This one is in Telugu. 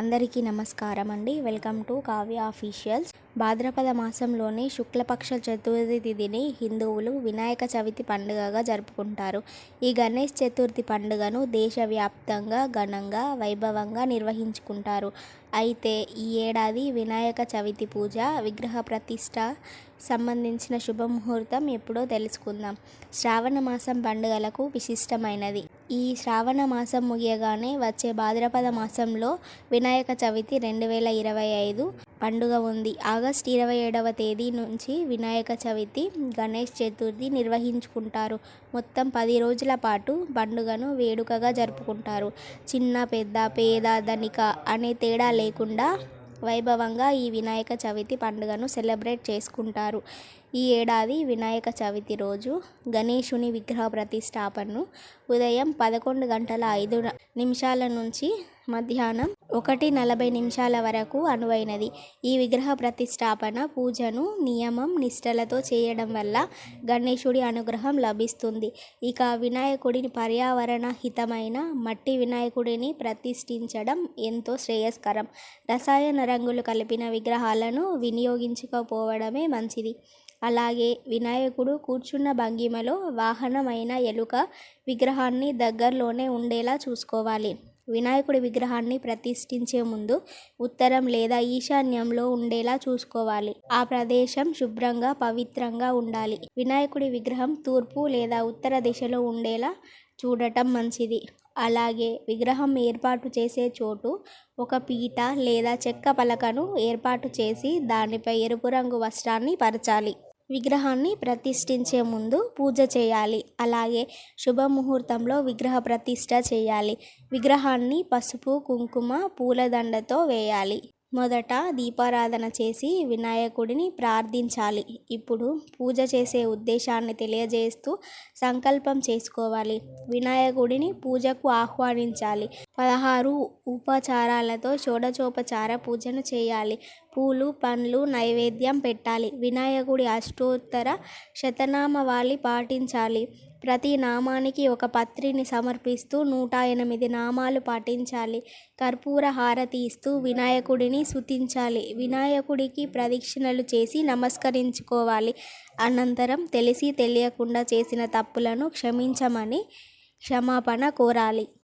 అందరికీ నమస్కారం అండి. వెల్కమ్ టు కావ్య అఫీషియల్స్ భాద్రపద మాసంలోని శుక్లపక్ష చతుర్థి తిథిని హిందువులు వినాయక చవితి పండుగగా జరుపుకుంటారు. ఈ గణేష్ చతుర్థి పండుగను దేశవ్యాప్తంగా ఘనంగా వైభవంగా నిర్వహించుకుంటారు. అయితే ఈ ఏడాది వినాయక చవితి పూజ విగ్రహ ప్రతిష్ట సంబంధించిన శుభముహూర్తం ఎప్పుడో తెలుసుకుందాం. శ్రావణ మాసం పండుగలకు విశిష్టమైనది. ఈ శ్రావణ మాసం ముగియగానే వచ్చే భాద్రపద మాసంలో వినాయక చవితి రెండు వేల ఇరవై ఐదు పండుగ ఉంది. ఆగస్ట్ ఇరవై ఏడవ తేదీ నుంచి వినాయక చవితి గణేష్ చతుర్థి నిర్వహించుకుంటారు. మొత్తం పది రోజుల పాటు పండుగను వేడుకగా జరుపుకుంటారు. చిన్న పెద్ద పేద ధనిక అనే తేడా లేకుండా వైభవంగా ఈ వినాయక చవితి పండుగను సెలబ్రేట్ చేసుకుంటారు. ఈ ఏడాది వినాయక చవితి రోజు గణేశుని విగ్రహ ప్రతిష్టాపనను ఉదయం పదకొండు గంటల ఐదు నిమిషాల నుంచి మధ్యాహ్నం ఒకటి నలభై నిమిషాల వరకు అనువైనది. ఈ విగ్రహ ప్రతిష్టాపన పూజను నియమం నిష్టలతో చేయడం వల్ల గణేశుడి అనుగ్రహం లభిస్తుంది. ఇక వినాయకుడిని పర్యావరణ హితమైన మట్టి వినాయకుడిని ప్రతిష్ఠించడం ఎంతో శ్రేయస్కరం. రసాయన రంగులు కలిపిన విగ్రహాలను వినియోగించకపోవడమే మంచిది. అలాగే వినాయకుడు కూర్చున్న భంగిమలో వాహనమైన ఎలుక విగ్రహాన్ని దగ్గరలోనే ఉండేలా చూసుకోవాలి. వినాయకుడి విగ్రహాన్ని ప్రతిష్ఠించే ముందు ఉత్తరం లేదా ఈశాన్యంలో ఉండేలా చూసుకోవాలి. ఆ ప్రదేశం శుభ్రంగా పవిత్రంగా ఉండాలి. వినాయకుడి విగ్రహం తూర్పు లేదా ఉత్తర దిశలో ఉండేలా చూడటం మంచిది. అలాగే విగ్రహం ఏర్పాటు చేసే చోటు ఒక పీట లేదా చెక్క పలకను ఏర్పాటు చేసి దానిపై ఎరుపు రంగు వస్త్రాన్ని పరచాలి. విగ్రహాన్ని ప్రతిష్ఠించే ముందు పూజ చేయాలి. అలాగే శుభముహూర్తంలో విగ్రహ ప్రతిష్ట చేయాలి. విగ్రహాన్ని పసుపు కుంకుమ పూలదండతో వేయాలి. మొదట దీపారాధన చేసి వినాయకుడిని ప్రార్థించాలి. ఇప్పుడు పూజ చేసే ఉద్దేశాన్ని తెలియజేస్తూ సంకల్పం చేసుకోవాలి. వినాయకుడిని పూజకు ఆహ్వానించాలి. పదహారు ఉపచారాలతో షోడచోపచార పూజను చేయాలి. పూలు పండ్లు నైవేద్యం పెట్టాలి. వినాయకుడి అష్టోత్తర శతనామవాలి పాటించాలి. ప్రతి నామానికి ఒక పత్రిని సమర్పిస్తూ నూట ఎనిమిది నామాలు పాటించాలి. కర్పూర హారతి ఇస్తూ వినాయకుడిని స్తుతించాలి. వినాయకుడికి ప్రదక్షిణలు చేసి నమస్కరించుకోవాలి. అనంతరం తెలిసి తెలియకుండా చేసిన తప్పులను క్షమించమని క్షమాపణ కోరాలి.